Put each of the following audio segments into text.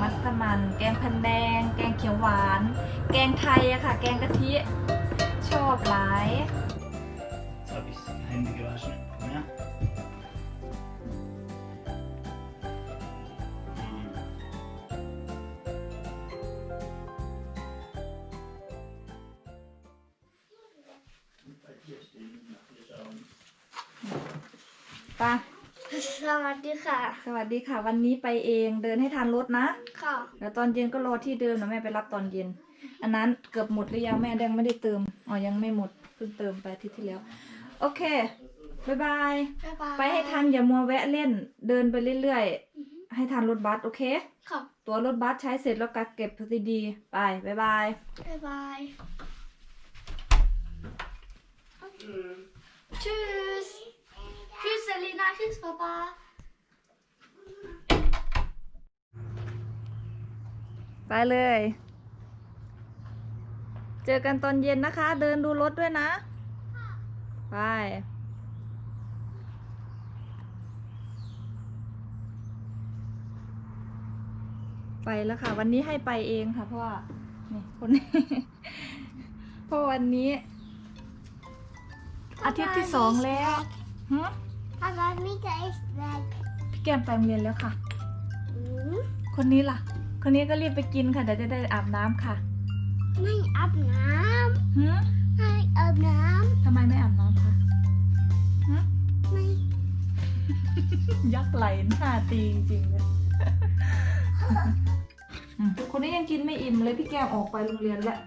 มัสมัน แกงพันแดง แกงเขียวหวาน แกงไทยอะค่ะ แกงกะทิ ชอบหลาย Så har vi Hände gewaschen. วัสดีค่ะ สวัสดีค่ะ วันนี้ไปเองเดินให้ทันรถนะ ค่ะเดี๋ยวตอนเย็นก็รอที่เดิมนะแม่ไปรับตอนเย็น อันนั้นเกือบหมดหรือยังแม่ยังไม่ได้เติม อ๋อยังไม่หมดเพิ่งเติมไปอาทิตย์ที่แล้ว โอเคบ๊ายบาย บ๊ายบายไปให้ทันอย่ามัวแวะเล่น เดินไปเรื่อยๆ ให้ทันรถบัสโอเค ค่ะ ตัวรถบัสใช้เสร็จแล้วกักเก็บดีๆไปบ๊ายบาย บ๊ายบาย Tschüss Tschüss Selina Tschüss Papa ไปเลย เจอกันตอนเย็นนะคะ เดินดูรถด้วยนะ ไปไปแล้วค่ะ วันนี้ให้ไปเองค่ะเพราะว่านี่คนนี้เพราะวันนี้ อาทิตย์ที่สองแล้วหึ Papa Mika ist weg พี่แก้มไปโรงเรียนแล้วค่ะ คนนี้ล่ะ คนนี้ก็รีบไปกินค่ะเดี๋ยวจะได้อาบน้ำค่ะไม่อาบน้หึำไม่อาบน้ทำไมไม่อาบน้ำคะหึำไม่ยักษ์ไหลหน้าตีจริงๆเลยอืมคนนี้ยังกินไม่อิ่มเลยพี่แก้มออกไปโรงเรียนแล้ว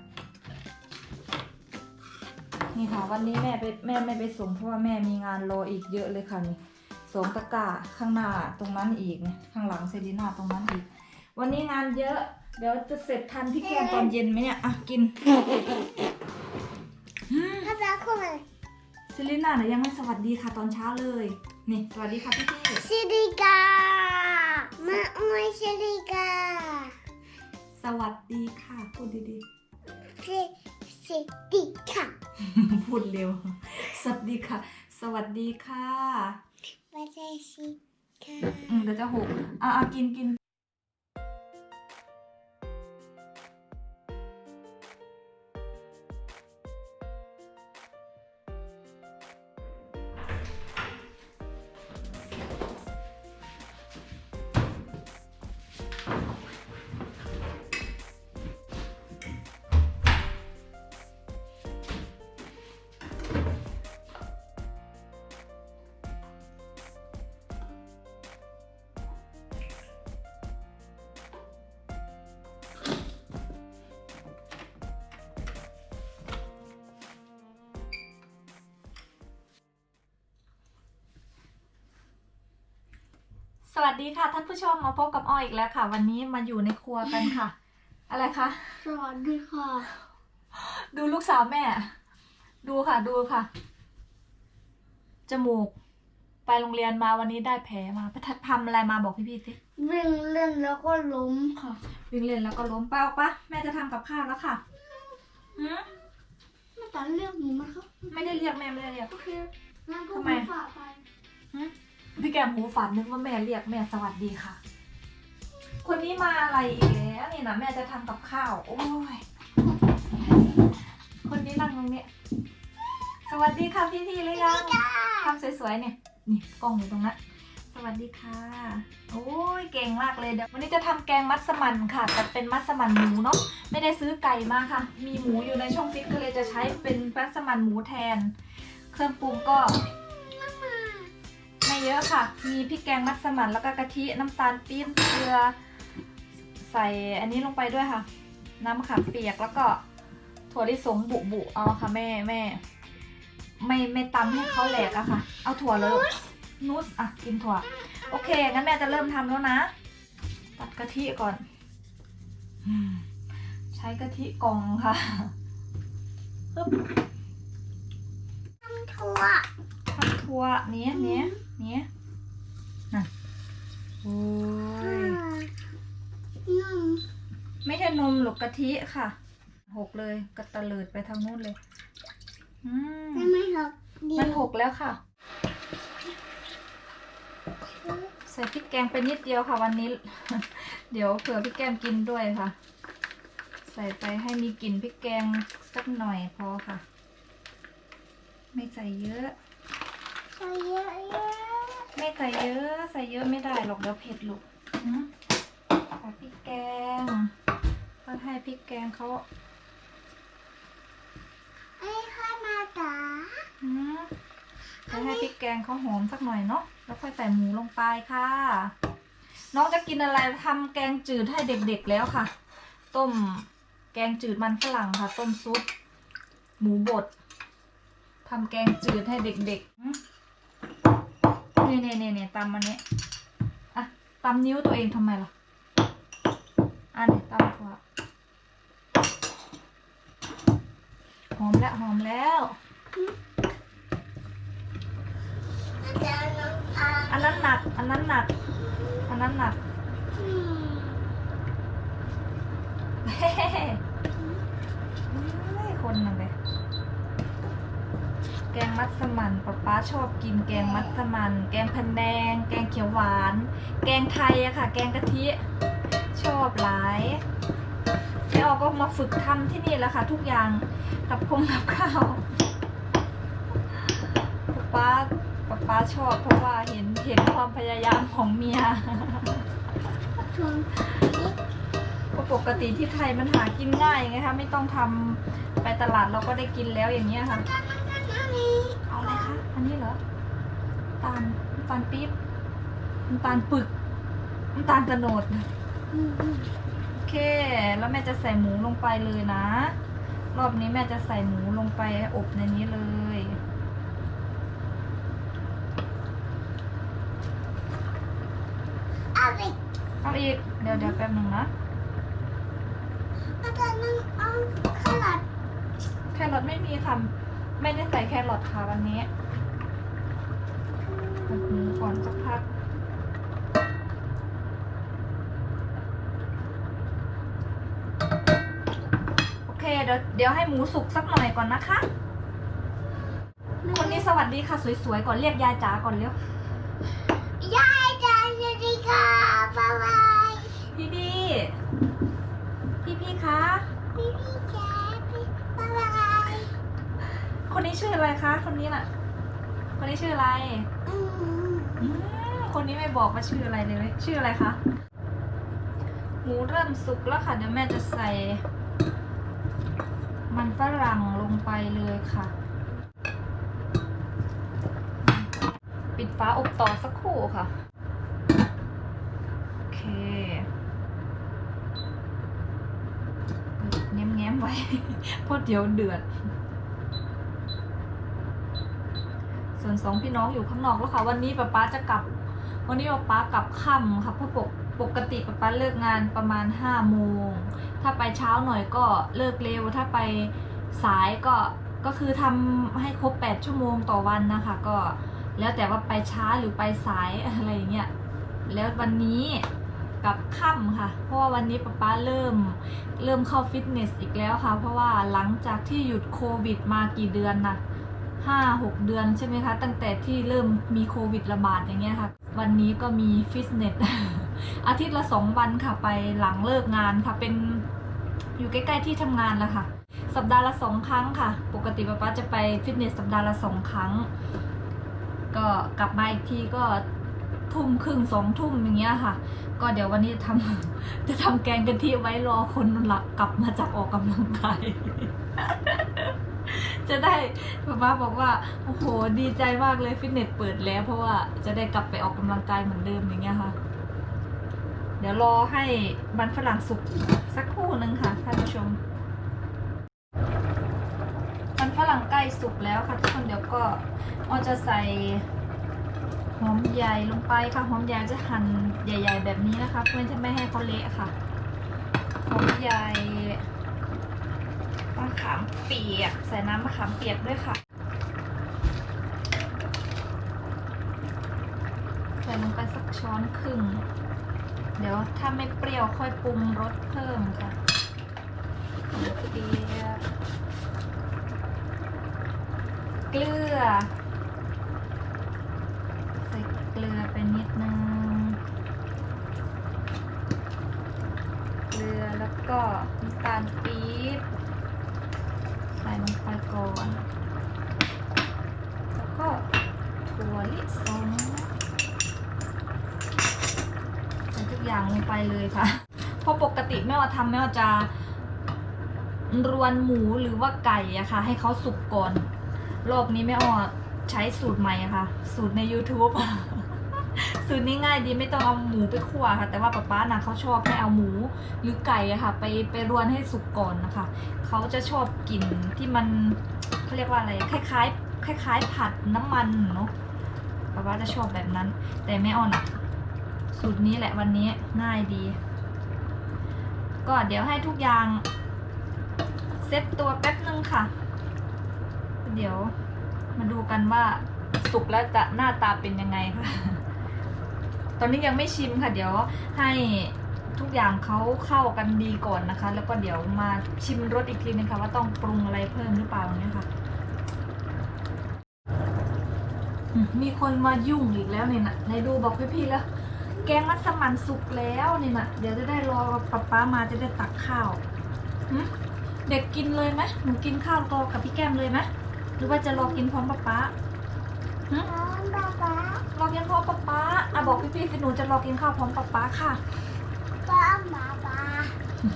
นี่ค่ะ วันนี้แม่ไปแม่ไม่ไปส่งเพราะว่าแม่มีงานรออีกเยอะเลยค่ะนี่สองตะกร้าข้างหน้าตรงนั้นอีกเนี่ยข้างหลังเซรีน่าตรงนั้นอีก วันนี้งานเยอะ เดี๋ยวจะเสร็จทันพี่แก้มตอนเย็นไหมเนี่ย อะ กิน Papa komm mal เซรีน่าเนี่ยยังไม่สวัสดีค่ะตอนเช้าเลย นี่ สวัสดีค่ะพี่พี่ Selika Ma oi Selika สวัสดีค่ะพูดดี Se Selika ๆพูดเร็ว สวัสดีค่ะ สวัสดีค่ะ Watashi ka อืมเดี๋ยวจะหกอะอะกินกิน สวัสดีค่ะท่านผู้ชมมาพบกับอ้อยอีกแล้วค่ะ วันนี้มาอยู่ในครัวกันค่ะ อะไรคะสวัสดีค่ะ ดูลูกสาวแม่ ดูค่ะดูค่ะ จมูก ไปโรงเรียนมาวันนี้ได้แผลมาไปทำอะไรมาบอกพี่ๆสิวิ่งเล่นแล้วก็ล้มค่ะ วิ่งเล่นแล้วก็ล้มไปออกปะแม่จะทำกับข้าวแล้วค่ะหืมแม่ตาเรียกหนูมาครับไม่ได้เรียกแม่ไม่ได้เรียก โอเคงั้นก็ทำไม ฝากไปหืม พี่แกมหูฝันนึกว่าแม่เรียกแม่สวัสดีค่ะ คนนี้มาอะไรอีกแล้วนี่นะแม่จะทำกับข้าว โอ้ย คนนี้นั่งตรงเนี้ยสวัสดีค่ะพี่ๆเลยยังทำสวยๆเนี่ยนี่กล้องอยู่ตรงนั้นสวัสดีค่ะ โอ้ยเก่งมากเลยเดี๋ยววันนี้จะทำแกงมัสมั่นค่ะแต่เป็นมัสมั่นหมูเนาะไม่ได้ซื้อไก่มาค่ะ มีหมูอยู่ในช่องฟิตก็เลยจะใช้เป็นมัสมั่นหมูแทน เครื่องปรุงก็ ไม่เยอะค่ะ มีพริกแกงมัสมั่นแล้วก็กะทิน้ำตาลปี๊บเกลือ ใส่อันนี้ลงไปด้วยค่ะ น้ำมะขามเปียกแล้วก็ถั่วลิสงบุบุเอาค่ะแม่แม่ ไม่ไม่ตำให้เขาแหลกอะค่ะ เอาถั่วเลยนุสอะกินถั่ว โอเคงั้นแม่จะเริ่มทำแล้วนะ ตัดกะทิก่อน ใช้กะทิกล่องค่ะปึ๊บทำถั่ว เนี้ยเนี้ยเนี้ยน่ะโอ้ยอืมไม่ใช่นมหรอกกะทิค่ะ หกเลยกระตะเลิดไปทางนู้นเลยอืมได้ไหมครับดีมันหกแล้วค่ะ ใส่พริกแกงไปนิดเดียวค่ะวันนี้ เดี๋ยวเผื่อพี่แก้มกินด้วยค่ะ ใส่ไปให้มีกลิ่นพริกแกงสักหน่อยพอค่ะ ไม่ใส่เยอะใส่เยอะเยอะไม่ใส่เยอะใส่เยอะไม่ได้หรอกเดี๋ยวเผ็ดลูกอืมใส่พริกแกงก็ให้พริกแกงเขาไอ้ข้ามาตาอืมจะให้พริกแกงเขาหอมสักหน่อยเนาะแล้วค่อยใส่หมูลงไปค่ะ น้องจะกินอะไรทำแกงจืดให้เด็กๆแล้วค่ะ ต้มแกงจืดมันฝรั่งค่ะ ต้มซุป หมูบดทำแกงจืดให้เด็กๆ อืมนี่นี่นี่นี่ตำอันเนี้อะตำนิ้วตัวเองทำไมล่ะอันนี้ตำกว่าหอมแล้วหอมแล้วอันนั้นหนัก อันนั้นหนัก อันนั้นหนักเฮ้ยคนหนึ่งเลย แกงมัสมั่นป๊าป๊าชอบกินแกงมัสมั่นแกงพันแดง แกงเขียวหวาน แกงไทยอะค่ะ แกงกะทิ ชอบหลายแม่ออกก็มาฝึกทำที่นี่แหล้วค่ะ ทุกอย่างกับคงกับข้าวป๊าป๊าป๊าป๊าชอบเพราะว่าเห็นเห็นความพยายามของเมียชวนก็ปกติที่ไทยมันหากินง่ายไงคะไม่ต้องทำไปตลาดเราก็ได้กินแล้วอย่างเงี้ยค่ะ อาอะไรคะ อันนี้เหรอน้ำตาลน้ำตาลปี๊บน้ำตาลปึกน้ำตาลกระโนดอืมอืมโอเค แล้วแม่จะใส่หมูลงไปเลยนะ รอบนี้แม่จะใส่หมูลงไปอบในนี้เลยเอาไปเอาอีก เดี๋ยวเดี๋ยวแป๊บหนึ่งนะอาจารย์นั่งเอาขลัดแครอทไม่มีค่ะ ไม่ได้ใส่แครอทค่ะวันนี้อบหมูก่อนสักพัก โอเคเดี๋ยวเดี๋ยวให้หมูสุกสักหน่อยก่อนนะคะ คนนี้สวัสดีค่ะสวยๆก่อนเรียกยายจ๋าก่อนเร็วยายจานสวัสดีค่ะบ๊ายบายพี่พี่พี่พี่คะ พี่พี่แจ๊บบ๊ายบาย คนนี้ชื่ออะไรคะ คนนี้น่ะ คนนี้ชื่ออะไรอืมคนนี้ไม่บอกว่าชื่ออะไรเลย ชื่ออะไรคะ หมูเริ่มสุกแล้วค่ะ เดี๋ยวแม่จะใส่ มันฝรั่งลงไปเลยค่ะ ปิดฟ้าอบต่อสักครู่ค่ะ โอเคแง้มๆไว้เพราะเดี๋ยวเดือด ส่วนสองพี่น้องอยู่ข้างนอกแล้วค่ะ วันนี้ป๊าป๊าจะกลับ วันนี้ป๊าป๊ากลับค่ำค่ะเพราะปกปกติป๊าป๊าเลิกงานประมาณห้าโมง ถ้าไปเช้าหน่อยก็เลิกเร็ว ถ้าไปสายก็ก็คือทำให้ครบแปดชั่วโมงต่อวันนะคะ ก็แล้วแต่ว่าไปช้าหรือไปสายอะไรอย่างเงี้ยแล้ววันนี้กลับค่ำค่ะ เพราะว่าวันนี้ป๊าป๊าเริ่มเริ่มเข้าฟิตเนสอีกแล้วค่ะ เพราะว่าหลังจากที่หยุดโควิดมากี่เดือนนะ ห้าหกเดือนใช่ไหมคะ ตั้งแต่ที่เริ่มมีโควิดระบาดอย่างเงี้ยค่ะ วันนี้ก็มีฟิตเนส อาทิตย์ละสองวันค่ะไปหลังเลิกงานค่ะเป็นอยู่ใกล้ๆที่ทำงานละค่ะ สัปดาห์ละสองครั้งค่ะ ปกติป๊าป๊าจะไปฟิตเนสสัปดาห์ละสองครั้ง ก็กลับมาอีกทีก็ทุ่มครึ่งสองทุ่มอย่างเงี้ยค่ะ ก็เดี๋ยววันนี้ทำจะทำแกงกะทิไว้รอคนหลักกลับมาจากออกกำลังกาย จะได้ป๊าป๊าบอกว่าโอ้โหดีใจมากเลยฟิตเนสเปิดแล้ว เพราะว่าจะได้กลับไปออกกำลังกายเหมือนเดิมอย่างเงี้ยค่ะ เดี๋ยวรอให้มันฝรั่งสุกสักครู่หนึ่งค่ะท่านผู้ชมมันฝรั่งใกล้สุกแล้วค่ะทุกคนเดี๋ยวก็เราจะใส่หอมใหญ่ลงไปค่ะหอมใหญ่จะหั่นใหญ่ ๆ แบบนี้นะคะเพื่อจะไม่ให้เขาเละค่ะหอมใหญ่ มะขามเปียก ใส่น้ำมะขามเปียกด้วยค่ะ ใส่ลงไปสักช้อนครึ่ง เดี๋ยวถ้าไม่เปรี้ยวค่อยปรุงรสเพิ่มค่ะเปียกเกลือ ใส่เกลือไปนิดนึง เกลือแล้วก็น้ำตาลปี๊บ ใส่ลงไปก่อน แล้วก็ถั่วลิสงใส่ทุกอย่างลงไปเลยค่ะ เพราะปกติแม่ว่าทำแม่ว่าจะรวนหมูหรือว่าไก่อะค่ะ ให้เขาสุกก่อน รอบนี้แม่อ้อใช้สูตรใหม่อะค่ะ สูตรใน YouTube สูตรนี้ง่ายดีไม่ต้องเอาหมูไปคั่วค่ะ แต่ว่าป๊าป๊านะเขาชอบให้เอาหมูหรือไก่อะค่ะ ไปไปรวนให้สุกก่อนนะคะเขาจะชอบกลิ่นที่มันเขาเรียกว่าอะไรคล้ายๆคล้าย ๆ ผัดน้ำมันเนาะป๊าป๊าจะชอบแบบนั้น แต่แม่อ้อนอะสูตรนี้แหละวันนี้ง่ายดี ก็เดี๋ยวให้ทุกอย่างเซ็ตตัวแป๊บนึงค่ะ เดี๋ยวมาดูกันว่าสุกแล้วจะหน้าตาเป็นยังไงค่ะ ตอนนี้ยังไม่ชิมค่ะ เดี๋ยวให้ทุกอย่างเขาเข้ากันดีก่อนนะคะ แล้วก็เดี๋ยวมาชิมรสอีกทีนึงค่ะว่าต้องปรุงอะไรเพิ่มหรือเปล่าเนี่ยค่ะมีคนมายุ่งอีกแล้วเนี่ยนะในดูบอกพี่ๆแล้ว แกงมัสมั่นสุกแล้วเนี่ยนะเดี๋ยวจะได้รอป๊าป๊ามาจะได้ตักข้าวเด็กกินเลยไหมหนูกินข้าวรอกับพี่แก้มเลยไหมหรือว่าจะรอกินพร้อมป๊าป๊า หึ Papa, รอกินพร้อมป๊าป๊าอะบอกพี่ๆสิหนูจะรอกินข้าวพร้อมป๊าป๊าค่ะ Papa,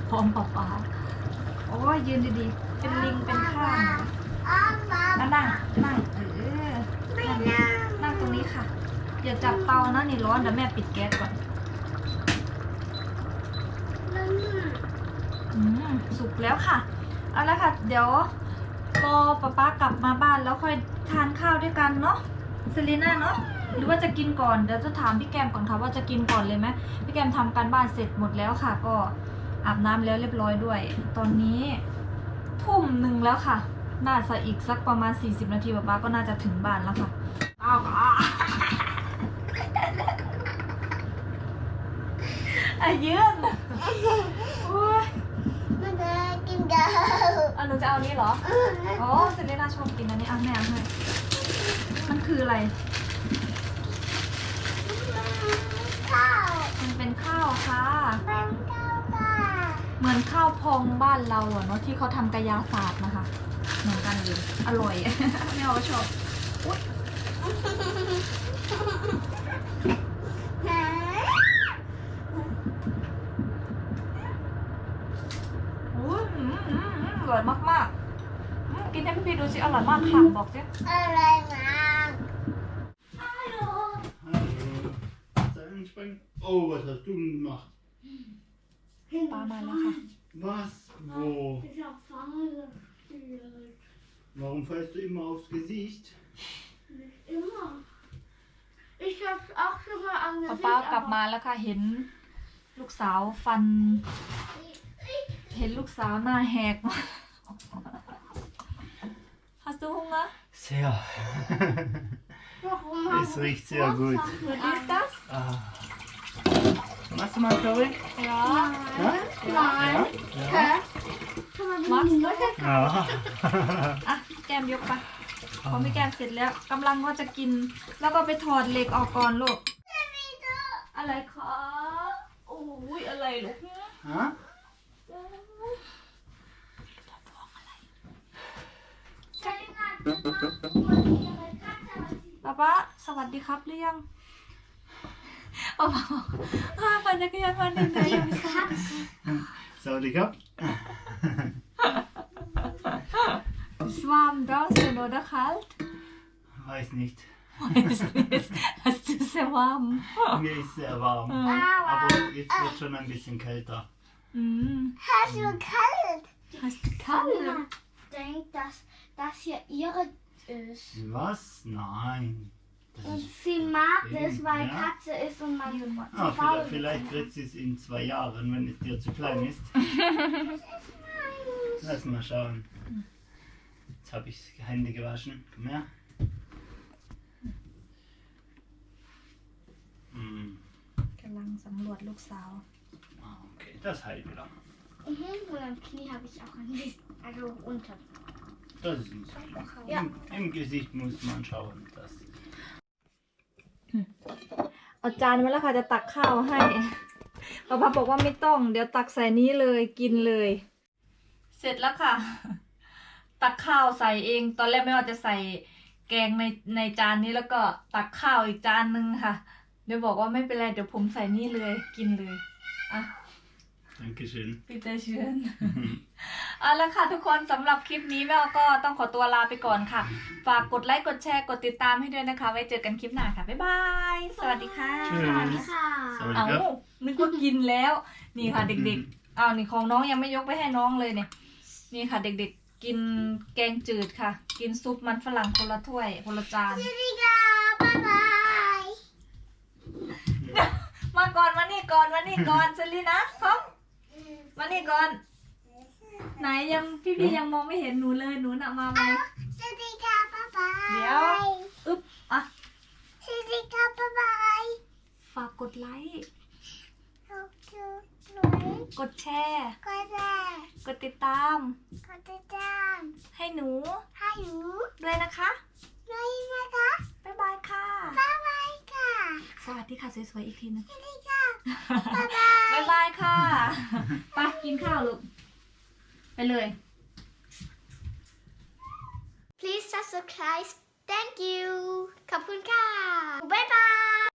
พร้อมป๊าป๊าโอ้ยยืนดีๆ เป็นลิงเป็นข้าง Papa, แล้วนั่งนั่งเออนั่งนั่งตรงนี้ค่ะ อย่าจับเตานะนี่ร้อนเดี๋ยวแม่ปิดแก๊สก่อนอืมสุกแล้วค่ะ เอาละค่ะ เดี๋ยวรอป๊าป๊ากลับมาบ้านแล้วค่อยทานข้าวด้วยกันเนาะ เซรีน่าเนาะหรือว่าจะกินก่อนเดี๋ยวจะถามพี่แกมก่อนค่ะว่าจะกินก่อนเลยไหมพี่แกมทำการบ้านเสร็จหมดแล้วค่ะ ก็อาบน้ำแล้วเรียบร้อยด้วย ตอนนี้ทุ่มหนึ่งแล้วค่ะ น่าจะอีกสักประมาณ 40 นาทีป๊าป๊าก็น่าจะถึงบ้านแล้วค่ะอ้าวอ้าอายืนโอ้ยอะหนูจะเอานี้เหรออ๋อเซเลน่าชอบกินอันนี้อะแม่เอาให้ มันคืออะไรมันเป็นข้าวค่ะเหมือนข้าวพองบ้านเราอะเนาะที่เขาทำกายาศาสตร์นะคะ เหมือนกันเลยอร่อยแม่เอาชอบอุ๊ยอุ๊ยอืมอืมอืมอร่อยมากๆอืมกินให้พี่ๆดูสิอร่อยมากค่ะบอกสิ Hallo. Hast du angesprochen? Oh, was hast du denn gemacht? ปลามาแล้วค่ะ Was? Wo? Warum fällst du immer aufs Gesicht? Immer. Ich hab's auch schon mal ป๊า angesehen. ป้ากลับมาแล้วค่ะเห็นลูกสาวฟัน เห็นลูกสาวหน้าแหกมาก Hast du Hunger? Sehr. Warum Es riecht sehr gut. Was ist das? Ah. Machst du mal Curry? Ja. Ja? Nein. Ja? Hä? Kann man Magst du? Ja. อะแก้มยกไปของพี่แก้มเสร็จแล้วกำลังว่าจะกิน แล้วก็ไปถอดเหล็กออกก่อนลูกอะไรคะโอ้ยอะไรลูก Ha? ป๊าป๊าสวัสดีครับหรือยังป๊าป๊าอ่าปั่นจักรยานมาเหนื่อยๆยังไม่ทราบ Saudi Cup. Es warm draußen oder kalt? Weiß nicht. Weiß nicht. Es ist sehr warm. Mir ist sehr warm. Mhm. Aber jetzt wird schon ein bisschen kälter. Mhm. Hast du kalt? Hast du kalt? denkt, dass das hier ihre ist. Was? Nein. Das und sie mag es, weil ja? Katze ist und man ah, zu ah, Vielleicht, kriegt sie es in zwei Jahren, wenn es dir zu klein ist. das ist meins. Lass mal schauen. Jetzt habe ich Hände gewaschen. Komm her. Hm. Ah, okay, das heilt wieder. Mhm, und am Knie habe ich auch ein bisschen, also unter. Das ist nicht so schlimm. Ja. Im, Im Gesicht muss man schauen, dass เอาจานมาแล้วค่ะจะตักข้าวให้ป้าพับบอกว่าไม่ต้อง เดี๋ยวตักใส่นี้เลยกินเลย เสร็จแล้วค่ะ ตักข้าวใส่เอง ตอนแรกไม่ว่าจะใส่แกงในในจานนี้แล้วก็ตักข้าวอีกจานนึงค่ะ เดี๋ยวบอกว่าไม่เป็นไรเดี๋ยวผมใส่นี่เลยกินเลยอะ Dankeschön. พี่เจเชิญเอาละค่ะทุกคนสำหรับคลิปนี้แม่ออก็ต้องขอตัวลาไปก่อนค่ะ ฝากกดไลค์กดแชร์กดติดตามให้ด้วยนะคะ ไว้เจอกันคลิปหน้าค่ะ บ๊ายบาย สวัสดีค่ะ Tschüss. สวัสดีค่ะ สวัสดีเอาครับ นึกว่ากินแล้ว นี่ค่ะเด็กๆเอานี่ของน้องยังไม่ยกไปให้น้องเลยเนี่ย นี่ค่ะเด็กๆ กินแกงจืดค่ะ กินซุปมันฝรั่งคนละถ้วยคนละจานสวัสดีค่ะบ๊ายบาย มาก่อนมานี่ก่อนมานี่ก่อนเซรีนะท้อง มานี่ก่อน ไหนยังพี่ๆยังมองไม่เห็นหนูเลยหนูน่ะมาไหมสวัสดีค่ะบ๊ายบายเดี๋ยวอึ๊บอะสวัสดีค่ะบ๊ายบายฝากกดไลค์ขอบคุณหนูกดแชร์ก็ได้กดติดตามก็ได้จ้างให้หนู ให้หนู ด้วยนะคะด้วยนะคะ บ๊ายบายค่ะ บ๊ายบายค่ะ สวัสดีค่ะสวยๆอีกทีนึงสวัสดีค่ะบ๊ายบาย บ๊ายบายค่ะ ไปกินข้าวลูก ไปเลย Please subscribe thank you ขอบคุณค่ะ บ๊ายบาย